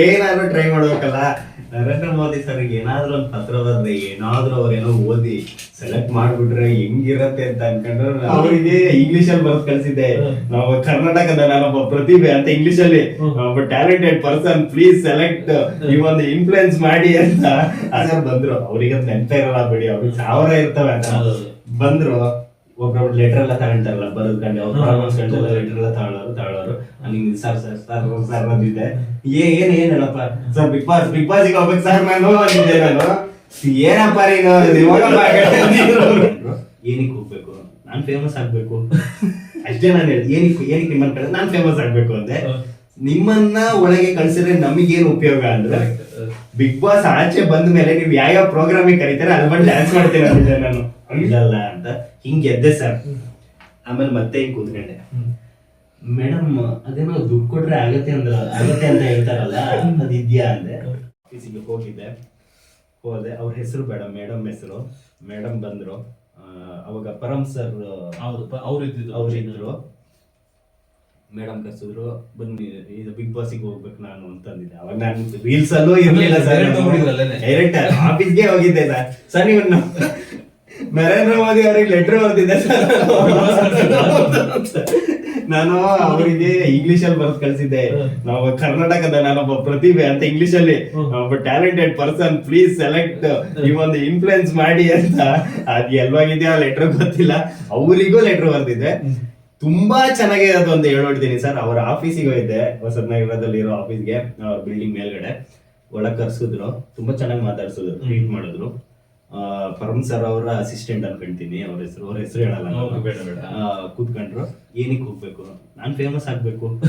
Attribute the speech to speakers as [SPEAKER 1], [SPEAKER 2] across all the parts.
[SPEAKER 1] ಏನಾದ್ರು ಟ್ರೈ ಮಾಡ್ಬೇಕಲ್ಲ? ನರೇಂದ್ರ ಮೋದಿ ಸರ್ ಏನಾದ್ರೂ ಒಂದು ಪತ್ರ ಬರ್ದೆ ಏನಾದ್ರೂ ಅವ್ರೇನೋ ಓದಿ ಸೆಲೆಕ್ಟ್ ಮಾಡ್ಬಿಟ್ರೆ ಹೆಂಗಿರತ್ತೆ ಅಂತ ಅನ್ಕೊಂಡ್ರೆ. ಅವ್ರಿಗೆ ಇಂಗ್ಲಿಷ್ ಅಲ್ಲಿ ಬರ್ದ್ ಕಳ್ಸಿದ್ದೆ. ನಾವು ಕರ್ನಾಟಕದ ನಾನೊಬ್ಬ ಪ್ರತಿಭೆ ಅಂತ ಇಂಗ್ಲಿಷ್ ಅಲ್ಲಿ ಒಬ್ಬ ಟ್ಯಾಲೆಂಟೆಡ್ ಪರ್ಸನ್ ಪ್ಲೀಸ್ ಸೆಲೆಕ್ಟ್ ಈ ಒಂದು ಇನ್ಫ್ಲುಯೆನ್ಸ್ ಮಾಡಿ ಅಂತ. ಅದ್ರ ಬಂದ್ರು. ಅವ್ರಿಗೆ ನೆನ್ಪೇ ಇರಲ್ಲ ಬಿಡಿ ಅವ್ರಿಗೆ ಸಾವಿರ ಇರ್ತವೆ ಅಂತ. ಬಂದ್ರು. ಒಬ್ರೊಬ್ರು ಲೆಟರ್ ಎಲ್ಲ ತಗೊಂತಾರಲ್ಲ ಬರ್ಕೊಂಡು ಅವ್ರ ಲೆಟರ್ ಎಲ್ಲ ತಗೊಳ್ಳೋರು ತಗೊಳ್ಳೋರು. ನಿಮ್ಗೆ ಸರ್ ಸರ್ ಸರ್ ಸರ್ ಬಂದಿದ್ದೆ. ಏ ಏನ್ ಏನ್ ಹೇಳಪ್ಪ? Sir Bigg Boss Bigg Boss ಹೋಗ್ಬೇಕು ಸರ್ ನಾನು ಅಂದಿದ್ದೆ ನಾನು. ಏನಪ್ಪ ನೀನು. ಏನಕ್ಕೆ ಹೋಗ್ಬೇಕು? ನಾನ್ ಫೇಮಸ್ ಆಗ್ಬೇಕು. ಅಷ್ಟೇ ನಾನು ಹೇಳಿದೆ. ಏನಕ್ಕೆ ಏನಕ್ಕೆ ನಿಮ್ಮನ್ನ ಕಡೆ ನಾನ್ ಫೇಮಸ್ ಆಗ್ಬೇಕು ಅಂದೆ. ನಿಮ್ಮನ್ನ ಒಳಗೆ ಕಳ್ಸಿದ್ರೆ ನಮಗೇನು ಉಪಯೋಗ ಅಂದ್ರೆ? ಬಿಗ್ ಬಾಸ್ ಆಚೆ ಬಂದ ಮೇಲೆ ನೀವು ಯಾವ ಯಾವ ಪ್ರೋಗ್ರಾಮಿಗೆ ಕರೀತಾರೆ ಬಂದು ಡ್ಯಾನ್ಸ್ ಮಾಡ್ತೀನಿ ಅಂದಿದ್ದೆ ನಾನು. ಇಲ್ಲಲ್ಲ ಅಂತ ಹಿಂಗ ಎದ್ದೆ ಸರ್. ಆಮೇಲೆ ಮತ್ತೆ ಹಿಂಗ್ ಕೂತ್ಕೊಂಡೆ. ಮೇಡಮ್ ಅದೇನೋ ದುಡ್ಡು ಕೊಟ್ರೆ ಆಗತ್ತೆ ಅಂದ್ರ ಆಗತ್ತೆ ಅಂತ ಹೇಳ್ತಾರಲ್ಲ ಅದಿದ್ಯಾ ಅಂದೆ ಆಫೀಸಿಗೆ ಹೋಗಿದ್ದೆ. ಹೋದೆ. ಅವ್ರ ಹೆಸರು ಬೇಡ ಮೇಡಮ್ ಹೆಸರು. ಮೇಡಮ್ ಬಂದ್ರು. ಅವಾಗ ಪರಮ್ ಸರ್
[SPEAKER 2] ಹೌದು ಅವ್ರು ಇದ್ದಿದ್ರು.
[SPEAKER 1] ಅವ್ರಿದ್ರು ಮೇಡಮ್ ಕರ್ಸಿದ್ರು. ಬನ್ನಿ ಇದು ಬಿಗ್ ಬಾಸಿಗೆ ಹೋಗ್ಬೇಕು ನಾನು ಅಂತಂದಿದ್ದೆ. ಅವಾಗ ನಾನು ರೀಲ್ಸ್ ಅಲ್ಲೂ ಇರ್ಲಿಲ್ಲ ಸರ್ ಡೈರೆಕ್ಟ್ ಆಫೀಸ್ಗೆ ಹೋಗಿದ್ದೆ ಸರ್. ಸರ್ ನೀವು ನರೇಂದ್ರ ಮೋದಿ ಅವ್ರಿಗೆ ಲೆಟರ್ ಬರ್ತಿದ್ದೆ ಸರ್ ನಾನು ಅವರಿಗೆ ಇಂಗ್ಲಿಷ್ ಅಲ್ಲಿ ಬರ್ದು ಕಳ್ಸಿದ್ದೆ. ನಾವು ಕರ್ನಾಟಕದ ನಾನೊಬ್ಬ ಪ್ರತಿಭೆ ಅಂತ ಇಂಗ್ಲಿಷ್ ಅಲ್ಲಿ. ಒಬ್ಬ ಟ್ಯಾಲೆಂಟೆಡ್ ಪರ್ಸನ್ ಪ್ಲೀಸ್ ಸೆಲೆಕ್ಟ್ ಈ ಒಂದು ಇನ್ಫ್ಲುಯೆನ್ಸ್ ಮಾಡಿ ಅಂತ. ಅದ್ ಎಲ್ವಾಗಿದೆಯಾ ಲೆಟರ್ ಗೊತ್ತಿಲ್ಲ. ಅವರಿಗೂ ಲೆಟರ್ ಬರ್ದಿದ್ದೆ ತುಂಬಾ ಚೆನ್ನಾಗಿ ಅದೊಂದು ಹೇಳೋಡ್ತೀನಿ ಸರ್ ಅವ್ರ ಆಫೀಸಿಗೆ ಹೋಗಿದ್ದೆ. ಹೊಸನಗರದಲ್ಲಿ ಇರೋ ಆಫೀಸ್ಗೆ ಅವ್ರ ಬಿಲ್ಡಿಂಗ್ ಮೇಲ್ಗಡೆ. ಒಳಗ್ ಕರ್ಸಿದ್ರು. ತುಂಬಾ ಚೆನ್ನಾಗಿ ಮಾತಾಡ್ಸಿದ್ರು. ಟ್ರೀಟ್ ಮಾಡಿದ್ರು. ಪರಮ್ ಸರ್ ಅವರ ಅಸಿಸ್ಟೆಂಟ್ ಅನ್ಕೊಂತೀನಿ ಅವ್ರ ಹೆಸರು ಅವ್ರ ಹೆಸರು ಹೇಳಲ್ಲ ನಾನು.
[SPEAKER 2] ಬೇಡ, ಬೇಡ.
[SPEAKER 1] ಆ, ಕೂತ್ಕೊಂಡ್ರು. ಏನಕ್ಕೆ ಹೋಗ್ಬೇಕು? ನಾನು ಫೇಮಸ್ ಆಗ್ಬೇಕು.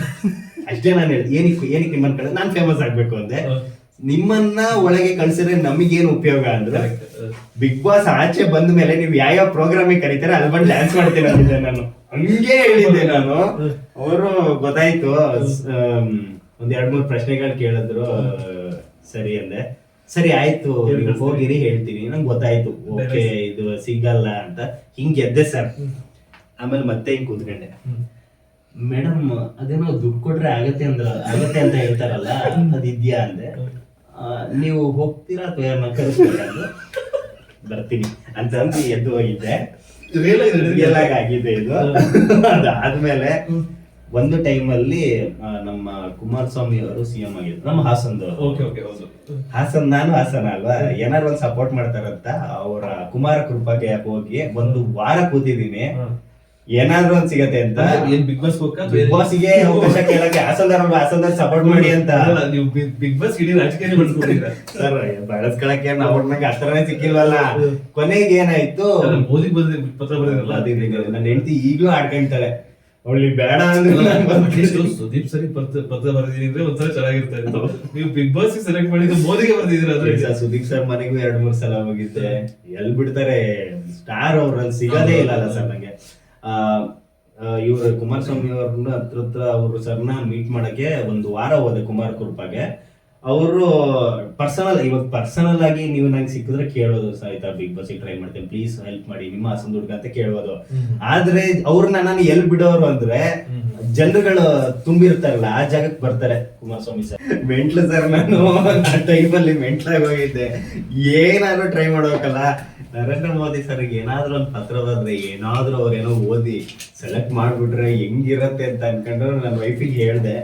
[SPEAKER 1] ಅಷ್ಟೇ ನಾನು ಹೇಳಿ ಏನಕ್ಕೆ ಏನಕ್ಕೆ ನಿಮ್ಮನ್ನ ಕಡೆ ನಾನ್ ಫೇಮಸ್ ಆಗ್ಬೇಕು ಅಂದೆ. ನಿಮ್ಮನ್ನ ಒಳಗೆ ಕಳ್ಸಿದ್ರೆ ನಮಗೇನು ಉಪಯೋಗ ಅಂದ್ರೆ? ಬಿಗ್ ಬಾಸ್ ಆಚೆ ಬಂದ ಮೇಲೆ ನೀವು ಯಾವ ಪ್ರೋಗ್ರಾಮ್ ಕರೀತಾರೆ ಅಲ್ಲಿ ಬಂದು ಡ್ಯಾನ್ಸ್ ಮಾಡ್ತೀನಿ ಅಂದಿದ್ದೆ ನಾನು. ಹಂಗೆ ಹೇಳಿದ್ದೆ ನಾನು. ಅವರು ಗೊತ್ತಾಯ್ತು. ಆಮ್, ಒಂದ್ ಎರಡ್ ಮೂರ್ ಪ್ರಶ್ನೆಗಳು ಕೇಳಿದ್ರು. ಸರಿ ಅಂದೆ. ಸರಿ ಆಯ್ತು ನೀವು ಹೋಗಿರಿ ಹೇಳ್ತೀನಿ. ನಂಗೆ ಗೊತ್ತಾಯ್ತು. ಓಕೆ ಇದು ಸಿಗಲ್ಲ ಅಂತ. ಹಿಂಗ್ ಎದ್ದೆ ಸರ್. ಆಮೇಲೆ ಮತ್ತೆ ಹಿಂಗ್ ಕೂತ್ಕೊಂಡೆ. ಮೇಡಮ್ ಅದೇನೋ ದುಡ್ಡು ಕೊಟ್ರೆ ಆಗತ್ತೆ ಅಂದ್ರ ಆಗತ್ತೆ ಅಂತ ಹೇಳ್ತಾರಲ್ಲ ಅದಿದ್ಯಾ ಅಂದೆ ನೀವು ಹೋಗ್ತೀರಾ ಅಥವಾ ಕರೆಸ್ಬೇಕಂದ್ರೆ? ಬರ್ತೀನಿ. ಅಂತ ಅಂದ್ರೆ ಎದ್ದು ಹೋಗಿದ್ದೆ. ಆಗಿದೆ ಇದು. ಅದಾದ್ಮೇಲೆ ಒಂದು ಟೈಮಲ್ಲಿ ನಮ್ಮ ಕುಮಾರಸ್ವಾಮಿ ಅವರು ಸಿಎಂ ಆಗಿದ್ರು ನಮ್ಮ ಹಾಸನದವರು
[SPEAKER 2] ಓಕೆ ಓಕೆ ಹೌದು.
[SPEAKER 1] ಹಾಸನ್ ನಾನು ಹಾಸನ ಅಲ್ವಾ? ಏನಾದ್ರು ಒಂದು ಸಪೋರ್ಟ್ ಮಾಡ್ತಾರಂತ ಅವರ ಕುಮಾರ ಕೃಪಾಗೆ ಹೋಗಿ ಒಂದು ವಾರ ಕೂತಿದೀನಿ ಏನಾದ್ರು ಒಂದ್ ಸಿಗತ್ತೆ ಅಂತ.
[SPEAKER 2] ಬಿಗ್ ಬಾಸ್ ಬಿಗ್
[SPEAKER 1] ಬಿಗ್ ಬಾಸ್ಗೆ ಅವಕಾಶ ಕೇಳಕ್ಕೆ ಹಾಸನದಾರ ಹಾಸನದಾರ ಸಪೋರ್ಟ್ ಮಾಡಿ ಅಂತ.
[SPEAKER 2] ಅಲ್ಲ, ನೀವು ಬಿಗ್ ಬಾಸ್ ಇಡೀ ರಾಜಕೀಯ
[SPEAKER 1] ಸರ್ ಬಳಸ್ಕೊಳಕ್ಕೆ ನಂಗೆ ಹತ್ರನೇ ಸಿಕ್ಕಿಲ್ವಲ್ಲ? ಕೊನೆಗೆ ಏನಾಯ್ತು?
[SPEAKER 2] ಮೋದಿ ಬಂದ ಪತ್ರ ಬರೆದಿರಲ್ಲ?
[SPEAKER 1] ಅದೇ. ನನ್ನ ಹೆಂಡತಿ ಈಗ್ಲೂ ಆಡ್ಕೊಂತಾಳೆ. ಅವಳಿಗೆ ಬೇಡ ಅಂದ್ರೆ.
[SPEAKER 2] ಸುದೀಪ್ ಸರಿ ಪತ್ರ ಪತ್ರ ಬರೆದಿದ್ದೀನಿ ಅಂದ್ರೆ ಒಂಥರ ಚೆನ್ನಾಗಿರ್ತಾ ಇತ್ತು ನೀವು ಬಿಗ್ ಬಾಸ್ ಸೆಲೆಕ್ಟ್ ಮಾಡಿದ್ದು ಮೋದಿಗೆ ಬರ್ದಿದ್ದೀರಾ ಅದ್ರ
[SPEAKER 1] ಸುದೀಪ್ ಸರ್ ಮನೆಗೂ ಎರಡ್ ಮೂರ್ ಸಲ ಹೋಗಿದ್ದೆ. ಎಲ್ ಬಿಡ್ತಾರೆ? ಸ್ಟಾರ್ ಅವ್ರಲ್ಲಿ ಸಿಗೋದೇ ಇಲ್ಲ ಅಲ್ಲ ಸರ್ ನಂಗೆ. ಆ ಇವ್ರು ಕುಮಾರಸ್ವಾಮಿ ಅವ್ರನ್ನ ಹತ್ರ ಹತ್ರ ಅವ್ರು ಸರ್ನ ಮೀಟ್ ಮಾಡಕ್ಕೆ ಒಂದು ವಾರ ಹೋದೆ ಕುಮಾರ್ ಕೃಪಾಗೆ ಅವರು ಪರ್ಸನಲ್ ಇವಾಗ ಪರ್ಸನಲ್ ಆಗಿ ನೀವು ನಂಗೆ ಸಿಕ್ಕಿದ್ರೆ ಕೇಳೋದು ಆಯ್ತಾ ಬಿಗ್ ಬಾಸ್ ಟ್ರೈ ಮಾಡ್ತೇನೆ. ಪ್ಲೀಸ್ ಹೆಲ್ಪ್ ಮಾಡಿ ನಿಮ್ಮ ಹಾಸನ ದುಡ್ಗ ಅಂತ ಕೇಳೋದು. ಆದ್ರೆ ಅವ್ರನ್ನ ನಾನು ಎಲ್ ಬಿಡೋರು ಅಂದ್ರೆ ಜನರುಗಳು ತುಂಬಿರ್ತಾರಲ್ಲ ಆ ಜಾಗಕ್ಕೆ ಬರ್ತಾರೆ ಕುಮಾರಸ್ವಾಮಿ ಸರ್ ಮೆಂಟ್ಲ ಸರ್ ನಾನು ಆ ಟೈಮಲ್ಲಿ ಮೆಂಟ್ಲಾಗಿ ಹೋಗಿದ್ದೆ. ಏನಾದ್ರು ಟ್ರೈ ಮಾಡ್ಬೇಕಲ್ಲ? ನರೇಂದ್ರ ಮೋದಿ ಸರ್ ಏನಾದ್ರೂ ಒಂದು ಪತ್ರ ಬಂದ್ರೆ ಏನಾದ್ರೂ ಅವ್ರೇನೋ ಓದಿ ಸೆಲೆಕ್ಟ್ ಮಾಡ್ಬಿಟ್ರೆ ಹೆಂಗಿರತ್ತೆ ಅಂತ ಅನ್ಕೊಂಡು ನನ್ನ ವೈಫಿಗೆ ಹೇಳ್ದೆ.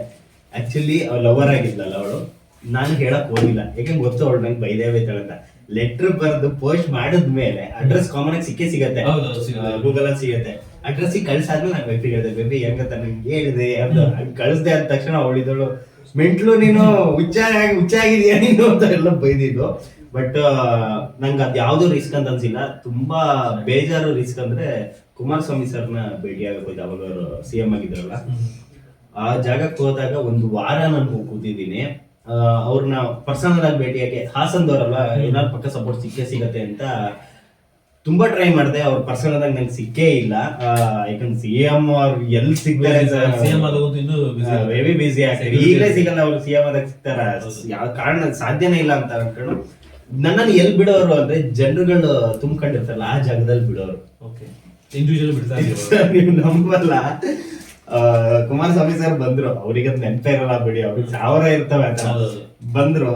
[SPEAKER 1] ಆಕ್ಚುಲಿ ಅವ್ರು ಲವರ್ ಆಗಿದ್ಲಲ್ಲ ಅವಳು. ನಾನು ಹೇಳಕ್ ಹೋಗಿಲ್ಲ. ಯಾಕಂದ್ರೆ ಗೊತ್ತು ಅವಳು ನಂಗೆ ಬೈದೇ ಬೈತಾಳೆ ಅಂತ ಲೆಟರ್ ಬರೆದು ಪೋಸ್ಟ್ ಮಾಡಿದ್ಮೇಲೆ ಅಡ್ರೆಸ್ ಕಾಮನ್ ಆಗಿ ಸಿಕ್ಕೇ ಸಿಗತ್ತೆ. ಗೂಗಲ್ ಅಲ್ಲಿ ಸಿಗತ್ತೆ. ಅಡ್ರೆಸ್ ಕಳ್ಸಾದ್ಮೇಲೆ ನಾನು ವ್ಯಕ್ತಿ ಹೇಳಿದೆ ಬೇಬಿ ಹೆಂಗತ್ತ ನಂಗೆ ಹೇಳಿದೆ ಅಂತ. ಕಳ್ಸದೆ ಅಂದ ತಕ್ಷಣ ಅವಳಿದಳು ಮೆಂಟ್ಲು ನೀನು ಹುಚ್ಚ ಹುಚ್ಚಾಗಿದೀಯ ನೀನು? ಅಂತ ಎಲ್ಲ ಬೈದಿದ್ದು. ಬಟ್ ನಂಗೆ ಅದು ಯಾವ್ದು ರಿಸ್ಕ್ ಅಂತ ಅನ್ಸಿಲ್ಲ. ತುಂಬಾ ಬೇಜಾರು ರಿಸ್ಕ್ ಅಂದ್ರೆ ಕುಮಾರಸ್ವಾಮಿ ಸರ್ನ ಭೇಟಿ ಹೋಯ್ತು ಅವಾಗ ಅವರು ಸಿ ಎಂ ಆಗಿದ್ರಲ್ಲ. ಆ ಜಾಗಕ್ಕೆ ಹೋದಾಗ ಒಂದು ವಾರ ನಾನು ಕೂತಿದ್ದೀನಿ. ಅವ್ರನ್ನ ಪರ್ಸನಲ್ ಆಗಿ ಭೇಟಿಯಾಗಿ ಹಾಸನದವ್ರಲ್ಲ ಏನಾದ್ರು ಪಕ್ಕ ಸಪೋರ್ಟ್ ಸಿಕ್ಕೇ ಸಿಗತ್ತೆ ಅಂತ ತುಂಬಾ ಟ್ರೈ ಮಾಡಿದೆ. ಅವ್ರ ಪರ್ಸನಲ್ ಆಗಿ ನಂಗೆ ಸಿಕ್ಕೇ ಇಲ್ಲ. ಯಾಕಂದ್ರೆ ಸಿ ಎಂ ಅವ್ರು ಎಲ್ಲಿ ಸಿಗ್ತಾರೆ ವೆರಿ ಬಿಸಿ ಆಗ್ತಾರೆ. ಈಗಲೇ ಸಿಗಲ್ಲ ಅವ್ರು ಸಿ ಎಂ ಆದಾಗ ಸಿಗ್ತಾರ? ಯಾವ ಕಾರಣ? ಸಾಧ್ಯನೇ ಇಲ್ಲ ಅಂತ ಅನ್ಕೊಂಡು. ನನ್ನನ್ನು ಎಲ್ಲಿ ಬಿಡೋರು ಅಂದ್ರೆ ಜನರುಗಳು ತುಂಬ್ಕೊಂಡಿರ್ತಾರಲ್ಲ ಆ ಜಾಗದಲ್ಲಿ ಬಿಡೋರು.
[SPEAKER 2] ಓಕೆ ಇಂಡಿವಿಜುವಲ್ ಬಿಡ್ತಾರೆ
[SPEAKER 1] ನೀವು ನಂಬಲ್ಲ. ಕುಮಾರಸ್ವಾಮಿ ಸರ್ ಬಂದ್ರು. ಅವ್ರಿಗೆ ನೆನಪೇ ಇರಲ್ಲ ಬಿಡಿ. ಅವ್ರಿಗೆ ಸಾವಿರ ಇರ್ತವೆ. ಬಂದ್ರು.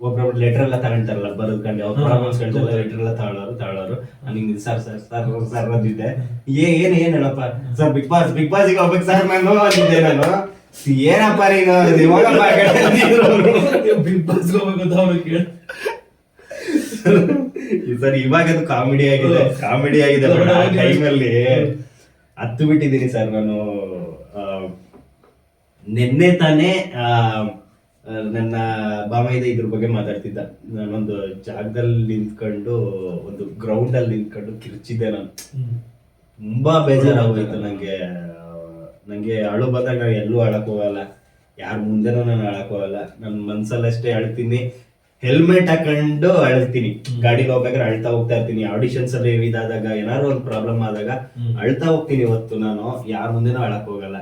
[SPEAKER 1] ಒಬ್ರೊಬ್ರು ಲೆಟರ್ ಎಲ್ಲ ತಗೊಂತಾರಲ್ಲ ಬರೋದ್ಕೊಂಡು ಅವ್ರ ಪ್ರಾಬ್ಲಮ್ಸ್ ಲೆಟರ್ ಎಲ್ಲ ತಗೊಳ್ಳೋರು ತಗೊಳ್ಳೋರು. ನಿಂಗೆ ಸರ್ ಸರ್ ಸರ್ ಸರ್ ಬಂದಿದ್ದೆ ಏ ಏನ್ ಏನ್ ಹೇಳಪ್ಪ? Sir Bigg Boss Bigg Boss ಈಗ ಹೋಗ್ಬೇಕು ಸರ್ ನಾನು ಅಂದಿದ್ದೆ ನಾನು. ಏನಪ್ಪ ನೀನು.
[SPEAKER 2] ಬಿಗ್ ಬಾಸ್ ಹೋಗ್ಬೇಕು ಅವ್ರು ಕೇಳ
[SPEAKER 1] ಸರ್ ಇವಾಗ ಅದು ಕಾಮಿಡಿ ಆಗಿದೆ. ಕಾಮಿಡಿ ಆಗಿದೆ ಟೈಮ್ ಅಲ್ಲಿ. ಟೈಮಲ್ಲಿ ಹತ್ತು ಬಿಟ್ಟಿದ್ದೀನಿ ಸರ್ ನಾನು. ನಿನ್ನೆ ತಾನೇ ನನ್ನ ಬಾಮೈದ ಇದ್ರ ಬಗ್ಗೆ ಮಾತಾಡ್ತಿದ್ದ. ನಾನೊಂದು ಜಾಗದಲ್ಲಿ ನಿಂತ್ಕೊಂಡು, ಒಂದು ಗ್ರೌಂಡ್ ಅಲ್ಲಿ ನಿಂತ್ಕೊಂಡು ಕಿರ್ಚಿದ್ದೆ ನಾನು. ತುಂಬಾ ಬೇಜಾರಾಗೋಯ್ತು ನಂಗೆ. ನಂಗೆ ಅಳು ಬಂದಾಗ ಎಲ್ಲೂ ಅಳಕ್ ಹೋಗಲ್ಲ. ಯಾರ ಮುಂದೆನೂ ನಾನು ಅಳಕ್ ಹೋಗಲ್ಲ. ನನ್ನ ಮನ್ಸಲ್ಲಷ್ಟೇ ಅಳ್ತೀನಿ. ಹೆಲ್ಮೆಟ್ ಹಾಕೊಂಡು ಅಳ್ತೀನಿ. ಗಾಡಿಗೆ ಹೋಗ್ಬೇಕಾದ್ರೆ ಅಳ್ತಾ ಹೋಗ್ತಾ ಇರ್ತೀನಿ. ಆಡಿಷನ್ಸ್ ಅಲ್ಲಿ ಇದಾದಾಗ ಏನಾದ್ರು ಒಂದು ಪ್ರಾಬ್ಲಮ್ ಆದಾಗ ಅಳ್ತಾ ಹೋಗ್ತೀನಿ ಇವತ್ತು ನಾನು. ಯಾರ ಮುಂದೆನೂ ಅಳಕ್ ಹೋಗಲ್ಲ.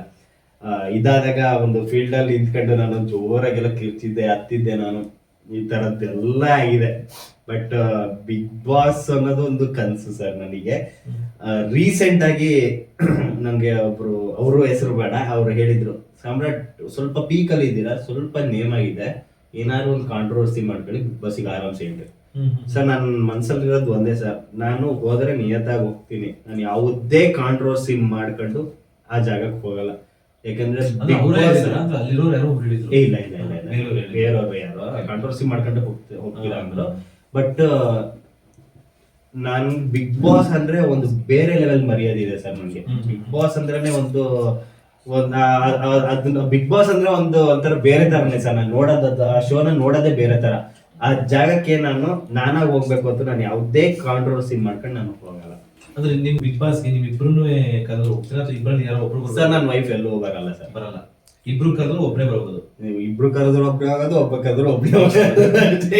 [SPEAKER 1] ಇದಾದಾಗ ಒಂದು ಫೀಲ್ಡ್ ಅಲ್ಲಿ ನಿಂತ್ಕೊಂಡು ನಾನು ಜೋರಾಗೆಲ್ಲ ಕಿರ್ಚಿದ್ದೆ ಹತ್ತಿದ್ದೆ ನಾನು. ಈ ತರದ್ದೆಲ್ಲ ಆಗಿದೆ. ಬಟ್ ಬಿಗ್ ಬಾಸ್ ಅನ್ನೋದು ಒಂದು ಕನ್ಸು ಸರ್ ನನಗೆ. ರೀಸೆಂಟ್ ಆಗಿ ನಂಗೆ ಒಬ್ರು ಅವರು ಹೆಸರು ಬೇಡ ಅವ್ರು ಹೇಳಿದ್ರು ಸಾಮ್ರಾಟ್ ಸ್ವಲ್ಪ ಪೀಕಲ್ಲಿ ಇದ್ದೀರಾ? ಸ್ವಲ್ಪ ನೇಮ್ ಆಗಿದೆ. ಏನಾದ್ರು ಒಂದು ಕಾಂಟ್ರವರ್ಸಿ ಮಾಡ್ಕೊಳ್ಳಿ ಬಿಗ್ ಬಾಸಿಗೆ ಆರಾಮ್ಸೆ ಏನ್ರಿ ಸರ್ ನನ್ನ ಮನ್ಸಲ್ಲಿರೋದು ಒಂದೇ ಸರ್. ನಾನು ಹೋದ್ರೆ ನಿಯತ್ತಾಗಿ ಹೋಗ್ತೀನಿ. ನಾನು ಯಾವುದೇ ಕಾಂಟ್ರವರ್ಸಿ ಮಾಡ್ಕೊಂಡು ಆ ಜಾಗಕ್ಕೆ ಹೋಗಲ್ಲ. ಯಾಕಂದ್ರೆ Big Boss-?
[SPEAKER 2] ಯಾರೋ
[SPEAKER 1] ಏ, ಇಲ್ಲ ಇಲ್ಲ ಇಲ್ಲ ಇಲ್ಲ.
[SPEAKER 2] ಬೇರೆಯವ್ರು ಹೇಳಿದ್ರು.
[SPEAKER 1] ಕಾಂಟ್ರವರ್ಸಿ ಮಾಡ್ಕೊಂಡು ಹೋಗ್ತಿ ಹೋಗ್ತೀರಾ ಅಂದ್ರು. ಬಟ್ ನಾನು ಬಿಗ್ ಬಾಸ್ ಅಂದ್ರೆ ಒಂದು ಬೇರೆ ಲೆವೆಲ್ ಮರ್ಯಾದೆ ಇದೆ ಸರ್ ನನಗೆ ಬಿಗ್ ಬಾಸ್ ಅಂದ್ರೇನೆ ಒಂದು ಒಂದ್ ಅದನ್ನ ಬಿಗ್ ಬಾಸ್ ಅಂದ್ರೆ ಒಂದು ಒಂಥರ ಬೇರೆ ತರನೇ ಸರ್. ನಾನು ನೋಡೋದ ಆ ಶೋನ ನೋಡೋದೇ ಬೇರೆ ತರ. ಆ ಜಾಗಕ್ಕೆ ನಾನು ನಾನಾಗಿ ಹೋಗ್ಬೇಕು ಅಂತ ನಾನು ಯಾವುದೇ ಕಾಂಟ್ರವರ್ಸಿ ಮಾಡ್ಕೊಂಡು ನಾನು ಹೋಗಲ್ಲ.
[SPEAKER 2] ಅಂದ್ರೆ ನಿಮ್ ಬಿಗ್ ಬಾಸ್ಗೆ ನಿಮ್ ಇಬ್ರು ಕರೆದ್ರು ಹೋಗ್ತೀರಾ? ಅಥವಾ ಇಬ್ಬರಲ್ಲಿ ಯಾರೋ ಒಬ್ರು
[SPEAKER 1] ಸರ್? ನನ್ನ ವೈಫ್ ಎಲ್ಲೂ ಹೋಗಲ್ಲ ಸರ್.
[SPEAKER 2] ಬರಲ್ಲ. ಇಬ್ರು ಕರೆದ್ರು ಒಬ್ರೇ ಬರ್ಬೋದು.
[SPEAKER 1] ನೀವು ಇಬ್ರು ಕರೆದ್ರು ಒಬ್ನೇ ಆಗೋದು ಒಬ್ಬ ಕರೆದ್ರು ಒಬ್ನೇ ಹೋಗೋದು.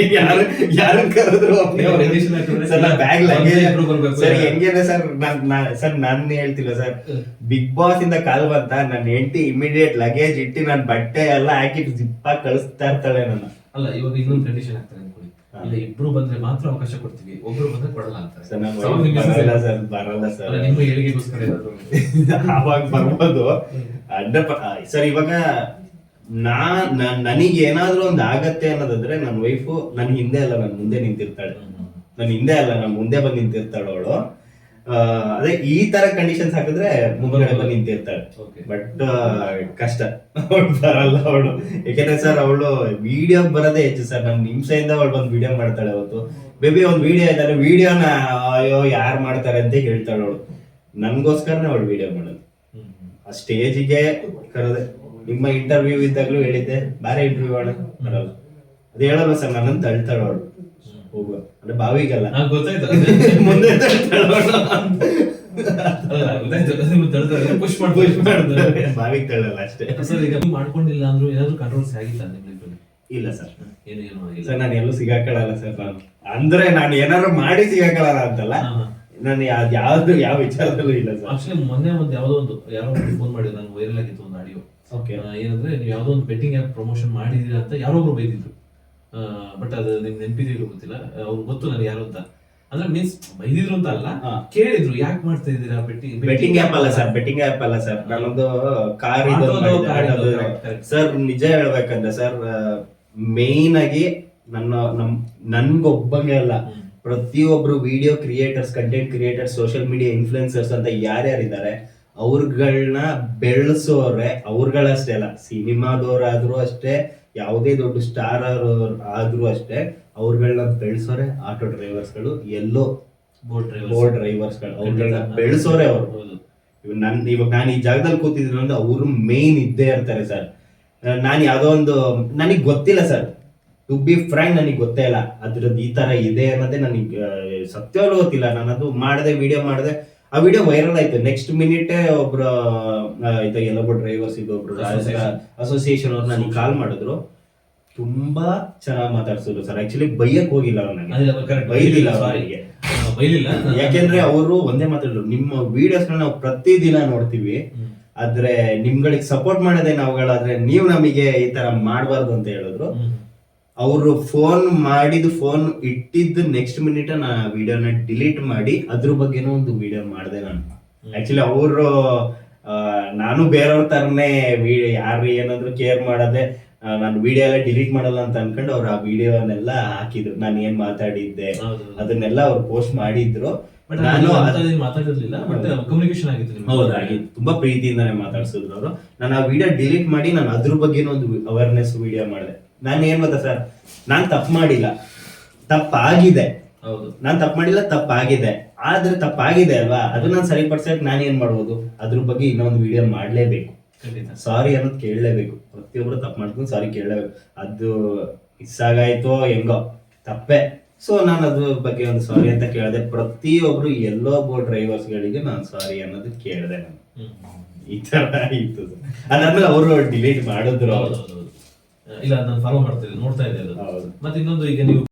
[SPEAKER 1] ಯಾರು ಯಾರು ಕರೆದ್ರು ಒಬ್ನೇ ಹೋಗೋದು.
[SPEAKER 2] Condition ಹಾಕಿದ್ರೆ
[SPEAKER 1] ಸರ್ ನಾನು ಬ್ಯಾಗ್ ಲಗೇಜ್
[SPEAKER 2] ಇಬ್ರು ಬರ್ಬೇಕು.
[SPEAKER 1] ಸರ್ ಹೆಂಗಿದೆ ಸರ್ ನಾನ್ ಸರ್ ನಾನು ಹೇಳ್ತಿಲ್ಲ ಸರ್? ಬಿಗ್ ಬಾಸ್ ಇಂದ ಕಾಲ್ ಬಂತ ನನ್ನ ಹೆಂಡತಿ ಇಮಿಡಿಯೇಟ್ ಲಗೇಜ್ ಇಟ್ಟು ನನ್ನ ಬಟ್ಟೆ ಎಲ್ಲ ಹಾಕಿ ಜಿಪ್ಪಾಗಿ ಕಳಿಸ್ತಾ ಇರ್ತಾಳೆ ನನ್ನ.
[SPEAKER 2] ಅಲ್ಲ ಇವಾಗ ಇನ್ನೊಂದು ಕಂಡೀಷನ್ ಆಗ್ತಾರೆ ಅನ್ಕೊಳ್ಳಿ. ಇಲ್ಲ ಇಬ್ರು ಬಂದ್ರೆ ಮಾತ್ರ ಅವಕಾಶ ಕೊಡ್ತೀವಿ ಒಬ್ರು ಬಂದ್ರೆ ಕೊಡಲ್ಲ ಅಂತಾರೆ
[SPEAKER 1] ಸರ್ ನಾನು ಸರ್
[SPEAKER 2] ಅಲ್ಲ, ನಿಮ್ಮ ಏಳಿಗೆಗೋಸ್ಕರ
[SPEAKER 1] ಅವಾಗ ಬರ್ಬೋದು. ಹಂಡ್ರೆಡ್ ಸರ್ ಇವಾಗ ನಾ ನನಗೆ ಏನಾದ್ರೂ ಒಂದು ಆಗತ್ತೆ ಅನ್ನೋದಾದ್ರೆ ನನ್ನ ವೈಫು ನನ್ನ ಹಿಂದೆ ಅಲ್ಲ ನನ್ನ ಮುಂದೆ ನಿಂತಿರ್ತಾಳೆ. ನನ್ನ ಹಿಂದೆ ಅಲ್ಲ ನನ್ನ ಮುಂದೆ ಬಂದು ನಿಂತಿರ್ತಾಳೆ ಅವಳು. ಅದೇ ಈ ತರ ಕಂಡೀಷನ್ಸ್ ಹಾಕಿದ್ರೆ ಮುಂದೆ ಬಂದು ನಿಂತಿರ್ತಾಳೆ. ಬಟ್ ಕಷ್ಟ. ಅವಳು ಬರಲ್ಲ ಅವಳು. ಯಾಕೆಂದ್ರೆ ಸರ್ ಅವಳು ವಿಡಿಯೋ ಬರೋದೇ ಹೆಚ್ಚು ಸರ್ ನಮ್ ಹಿಂಸೆಯಿಂದ ಅವಳು ಬಂದು ವಿಡಿಯೋ ಮಾಡ್ತಾಳೆ ಅವತ್ತು. ಬೇಬಿ ಒಂದು ವಿಡಿಯೋ ಇದ್ದಾರೆ ವಿಡಿಯೋನ ಅಯ್ಯೋ ಯಾರು ಮಾಡ್ತಾರೆ ಅಂತ ಹೇಳ್ತಾಳೆ ಅವಳು. ನನ್ಗೋಸ್ಕರನೇ ಅವಳು ವಿಡಿಯೋ ಮಾಡೋದು. ಆ ಸ್ಟೇಜಿಗೆ ಕರೆದೆ. ನಿಮ್ಮ ಇಂಟರ್ವ್ಯೂ ಇದ್ದಾಗಲೂ ಹೇಳಿದ್ದೆ. ಬೇರೆ ಇಂಟರ್ವ್ಯೂ ಮಾಡ ಬರಲ್ಲ. ಅದು ಹೇಳಲ್ಲ ಸರ್ ನನ್ನನ್ನು ಅಳ್ತಾಳ ಅವಳು. ಹೋಗುವ. ಅಂದ್ರೆ ಬಾವಿಗಲ್ಲ.
[SPEAKER 2] ಗೊತ್ತಾಯ್ತು.
[SPEAKER 1] ಮುಂದೆ ತಳ್ತಾಳ್. ಬಾವಿಗೆ ತಳ್ಳಲ್ಲ ಅಷ್ಟೇ.
[SPEAKER 2] ಸರ್ ಈಗ ಮಾಡ್ಕೊಂಡಿಲ್ಲ ಅಂದ್ರೂ ಏನಾದ್ರು ಕಂಟ್ರೋಲ್ಸ್ ಆಗಿಲ್ಲ
[SPEAKER 1] ಇಲ್ಲ ಸರ್.
[SPEAKER 2] ಏನು
[SPEAKER 1] ಸರ್ ನಾನು ಎಲ್ಲೂ ಸಿಗಾಕಳಲ್ಲ ಸರ್ ನಾನು. ಅಂದ್ರೆ ನಾನು ಏನಾದ್ರು ಮಾಡಿ ಸಿಗಾಕಳಲ್ಲ ಅಂತಲ್ಲ. ನಾನು ಯಾವ್ದು ಯಾವ್ದು ಯಾವ ವಿಚಾರದಲ್ಲೂ ಇಲ್ಲ ಸರ್.
[SPEAKER 2] ಆಕ್ಚುಲಿ ಮೊನ್ನೆ ಒಂದು ಯಾವ್ದೋ ಒಂದು ಯಾರೋ ಫೋನ್ ಮಾಡಿದ್ರು ನಾನು ವೈರಲ್ ಆಗಿತ್ತು ಒಂದು ಆಡಿಯೋ
[SPEAKER 1] ಓಕೆ
[SPEAKER 2] ಏನಂದ್ರೆ ನೀವು ಯಾವುದೋ ಒಂದು ಬೆಟ್ಟಿಂಗ್ ಆ್ಯಪ್ ಪ್ರಮೋಷನ್ ಮಾಡಿದೀರಾ ಅಂತ ಯಾರೋ ಒಬ್ರು ಬೈದಿದ್ರು. ಬಟ್ ಅದು ನಿಮ್ಗೆ ನೆನಪಿದೆಯೋ ಗೊತ್ತಿಲ್ಲ. ಅವ್ರು ಗೊತ್ತು ನನಗೆ ಯಾರು ಅಂತ. ಅಂದ್ರೆ ಮೀನ್ಸ್ ಬೈದಿದ್ರು ಅಂತ ಅಲ್ಲ. ಕೇಳಿದ್ರು ಯಾಕೆ ಮಾಡ್ತಾ ಇದ್ದೀರಾ ಬೆಟ್ಟಿಂಗ್
[SPEAKER 1] ಬೆಟ್ಟಿಂಗ್ ಆಪ್ ಅಲ್ಲ ಸರ್ ಬೆಟ್ಟಿಂಗ್ ಆಪ್ ಅಲ್ಲ ಸರ್. ನಾನೊಂದು ಕಾರ್
[SPEAKER 2] ಅದು.
[SPEAKER 1] ಸರ್ ನಿಜ ಹೇಳ್ಬೇಕಂದ್ರೆ ಸರ್ ಮೇನ್ ಆಗಿ ನನ್ನ ನಮ್ ನನ್ಗೊಬ್ಬಂಗೆ ಅಲ್ಲ. ಪ್ರತಿಯೊಬ್ರು video creators content creators social media influencers ಅಂತ ಯಾರ್ಯಾರಿದ್ದಾರೆ ಅವ್ರಗಳನ್ನ ಬೆಳೆಸೋರೆ ಅವ್ರಗಳಷ್ಟೇ ಅಲ್ಲ ಸಿನಿಮಾದವ್ರಾದ್ರೂ ಅಷ್ಟೇ ಯಾವುದೇ ದೊಡ್ಡ ಸ್ಟಾರ್ ಆದ್ರೂ ಅಷ್ಟೇ ಅವ್ರಗಳನ್ನ ಬೆಳೆಸೋರೆ ಆಟೋ ಡ್ರೈವರ್ಸ್ಗಳು ಎಲ್ಲೋ
[SPEAKER 2] ಬೋಟ್ ಡ್ರೈವರ್
[SPEAKER 1] ಬೋಟ್ ಡ್ರೈವರ್ಸ್ಗಳು ಅವ್ರಗಳನ್ನ ಬೆಳೆಸೋರೆ ಅವರು. ಇವಾಗ ನನ್ ಇವಾಗ ನಾನು ಈ ಜಾಗದಲ್ಲಿ ಕೂತಿದ್ರು ಅಂದ್ರೆ ಅವರು ಮೇನ್ ಇದ್ದೇ ಇರ್ತಾರೆ ಸರ್. ನಾನು ಯಾವುದೋ ಒಂದು ನನಗೆ ಗೊತ್ತಿಲ್ಲ ಸರ್. ಟು ಬಿ ಫ್ರ್ಯಾಂಕ್ ನನಗೆ ಗೊತ್ತೇ ಇಲ್ಲ. ಅದ್ರದ್ದು ಈ ತರ ಇದೆ ಅನ್ನೋದೇ ನನಗೆ ಸತ್ಯವಾಗ್ಲೂ ಗೊತ್ತಿಲ್ಲ. ನಾನು ಅದು ಮಾಡದೆ ವಿಡಿಯೋ ಮಾಡಿದೆ. ಆ ವಿಡಿಯೋ ವೈರಲ್ ಆಯ್ತು. ನೆಕ್ಸ್ಟ್ ಮಿನಿಟ್ ಒಬ್ರು ಇದು ಎಲ್ಲೊಬ್ಬ ಡ್ರೈವರ್ಸ್ ಇದು ಒಬ್ರು. ಅಸೋಸಿಯೇಷನ್ ಅವ್ರು ನನಗೆ ಕಾಲ್ ಮಾಡಿದ್ರು. ತುಂಬಾ ಚೆನ್ನಾಗಿ ಮಾತಾಡ್ಸಿದ್ರು ಸರ್. ಆಕ್ಚುಲಿ ಬೈಯಕ್ ಹೋಗಿಲ್ಲ ಅವ್ರು ನನಗೆ.
[SPEAKER 2] ಬೈಲಿಲ್ಲ
[SPEAKER 1] ಅವರಿಗೆ
[SPEAKER 2] ಬೈಲಿಲ್ಲ?
[SPEAKER 1] ಯಾಕೆಂದ್ರೆ ಅವರು ಒಂದೇ ಮಾತಾಡಿದ್ರು. ನಿಮ್ಮ ವಿಡಿಯೋಸ್ ನಾವು ಪ್ರತಿದಿನ ನೋಡ್ತೀವಿ. ಆದ್ರೆ ನಿಮ್ಗಳಿಗೆ ಸಪೋರ್ಟ್ ಮಾಡೋದೇ ನಾವುಗಳಾದ್ರೆ ನೀವು ನಮಗೆ ಈ ತರ ಮಾಡಬಾರ್ದು ಅಂತ ಹೇಳಿದ್ರು. ಅವರು ಫೋನ್ ಮಾಡಿದ ಫೋನ್ ಇಟ್ಟಿದ್ದು ನೆಕ್ಸ್ಟ್ ಮಿನಿಟ್ ನಾ ವಿಡಿಯೋನ ಡಿಲೀಟ್ ಮಾಡಿ ಅದ್ರ ಬಗ್ಗೆನೂ ಒಂದು ವಿಡಿಯೋ ಮಾಡಿದೆ ನಾನು. ಆಕ್ಚುಲಿ ಅವರು ನಾನು ಬೇರೆಯವ್ರ ತರನೇ ಯಾರು ಏನಾದ್ರು ಕೇರ್ ಮಾಡದೆ ನಾನು ವಿಡಿಯೋ ಎಲ್ಲ ಡಿಲೀಟ್ ಮಾಡಲ್ಲ ಅಂತ ಅನ್ಕೊಂಡು ಅವ್ರು ಆ ವಿಡಿಯೋನೆಲ್ಲ ಹಾಕಿದ್ರು. ನಾನು ಏನ್ ಮಾತಾಡಿದ್ದೆ ಅದನ್ನೆಲ್ಲ ಅವ್ರು ಪೋಸ್ಟ್ ಮಾಡಿದ್ರು.
[SPEAKER 2] ಬಟ್
[SPEAKER 1] ನಾನು
[SPEAKER 2] ಮಾತಾಡಿರ್ಲಿಲ್ಲ ಬಟ್ ಕಮ್ಯುನಿಕೇಶನ್ ಆಗಿತ್ತು.
[SPEAKER 1] ಹೌದಾಗಿ ತುಂಬಾ ಪ್ರೀತಿಯಿಂದಾನೆ ಮಾತಾಡ್ಸಿದ್ರು ಅವರು. ನಾನು ಆ ವಿಡಿಯೋ ಡಿಲೀಟ್ ಮಾಡಿ ನಾನು ಅದ್ರ ಬಗ್ಗೆ ಒಂದು ಅವೇರ್ನೆಸ್ ವಿಡಿಯೋ ಮಾಡಿದೆ. ನಾನು ಏನ್ ಗೊತ್ತಾ ಸರ್ ನಾನು ತಪ್ಪು ಮಾಡಿಲ್ಲ. ತಪ್ಪಾಗಿದೆ.
[SPEAKER 2] ಹೌದು.
[SPEAKER 1] ನಾನು ತಪ್ಪು ಮಾಡಿಲ್ಲ ತಪ್ಪಾಗಿದೆ. ಆದ್ರೆ ತಪ್ಪಾಗಿದೆ ಅಲ್ವಾ? ಅದು ನಾನು ಸರಿಪಡಿಸಕ್ ನಾನು ಏನ್ ಮಾಡ್ಬೋದು? ಅದ್ರ ಬಗ್ಗೆ ಇನ್ನೊಂದು ವಿಡಿಯೋ ಮಾಡ್ಲೇಬೇಕು. ಸಾರಿ ಅನ್ನೋದು ಕೇಳಲೇಬೇಕು. ಪ್ರತಿಯೊಬ್ರು ತಪ್ಪು ಮಾಡ್ಕೊಂಡು ಸಾರಿ ಕೇಳಲೇಬೇಕು. ಅದು ಮಿಸ್ ಆಗಾಯ್ತೋ ಹೆಂಗೋ ತಪ್ಪೆ. ಸೊ ನಾನು ಅದ್ರ ಬಗ್ಗೆ ಒಂದು ಸಾರಿ ಅಂತ ಕೇಳಿದೆ. ಪ್ರತಿಯೊಬ್ರು ಎಲ್ಲೋ ಬೋ ಡ್ರೈವರ್ಸ್ ಗಳಿಗೆ ನಾನು ಸಾರಿ ಅನ್ನೋದು ಕೇಳಿದೆ ನಾನು. ಈ ತರ ಇತ್ತು. ಅದಾದ್ಮೇಲೆ ಅವರು ಡಿಲೀಟ್ ಮಾಡಿದ್ರು
[SPEAKER 2] ಹೌದು. ಇಲ್ಲ ನಾನು ಫಾಲೋ ಮಾಡ್ತಿದ್ದೆ ನೋಡ್ತಾ ಇದ್ದೆ ಮತ್ತೆ ಇನ್ನೊಂದು ಈಗ ನೀವು